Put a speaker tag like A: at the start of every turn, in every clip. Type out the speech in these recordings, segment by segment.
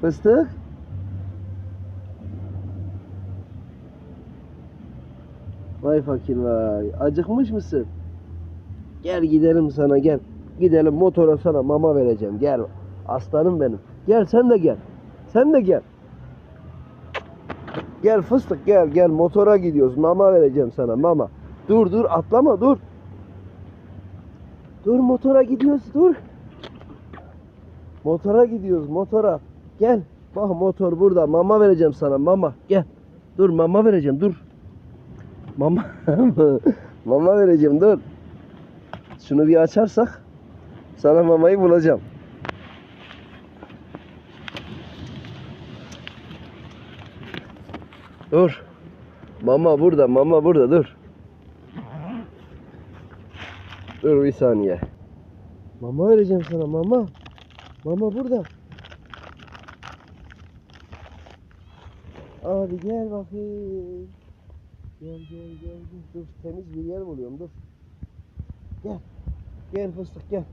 A: Fıstık. Vay fakir vay. Acıkmış mısın? Gel gidelim sana gel. Gidelim motora sana mama vereceğim. Gel. Aslanım benim. Gel sen de gel. Sen de gel. Gel fıstık gel gel motora gidiyoruz. Mama vereceğim sana mama. Dur dur atlama dur. Dur motora gidiyoruz dur. Motora gidiyoruz motora. Gel. Bak motor burada. Mama vereceğim sana mama. Gel. Dur mama vereceğim dur. Mama mama vereceğim dur. Şunu bir açarsak sana mamayı bulacağım. Dur. Mama burada, mama burada dur. Dur bir saniye. Mama vereceğim sana mama. Mama burada. Hadi gel bakayım. Gel gel gel. Dur temiz bir yer buluyorum dur. Gel. Gel fıstık gel.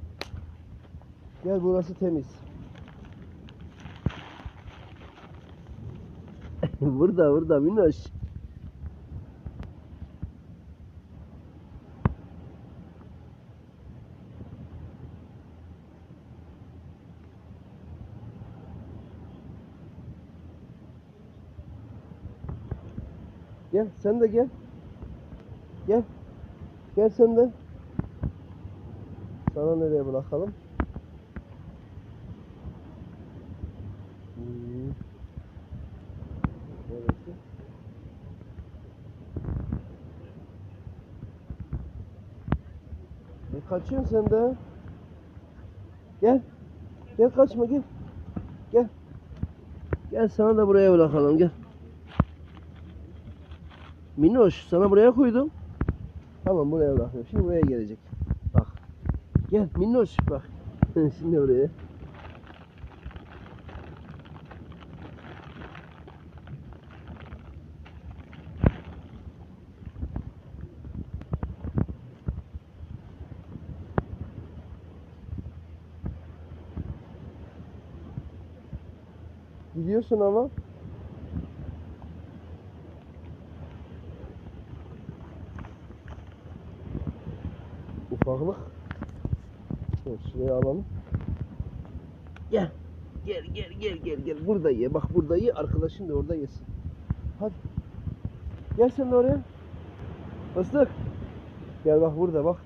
A: Gel burası temiz. burada burada Minoş. Gel sen de gel. Gel. Gel sen de. Sana nereye bırakalım? Hmm. Kaçıyorsun sen de. Gel. Gel kaçma gel. Gel. Gel sana da buraya bırakalım gel. Minoş sana buraya koydum. Tamam buraya bırakıyorum. Şimdi buraya gelecek. Bak. Gel Minoş bak. Şimdi buraya. Gidiyorsun ama. Ufaklık. Dur şuraya alalım. Gel. Gel gel gel gel gel. Burada ye. Bak burada ye. Arkadaşın da orada yesin. Hadi. Gel sen de oraya. Fıstık. Gel bak burada bak.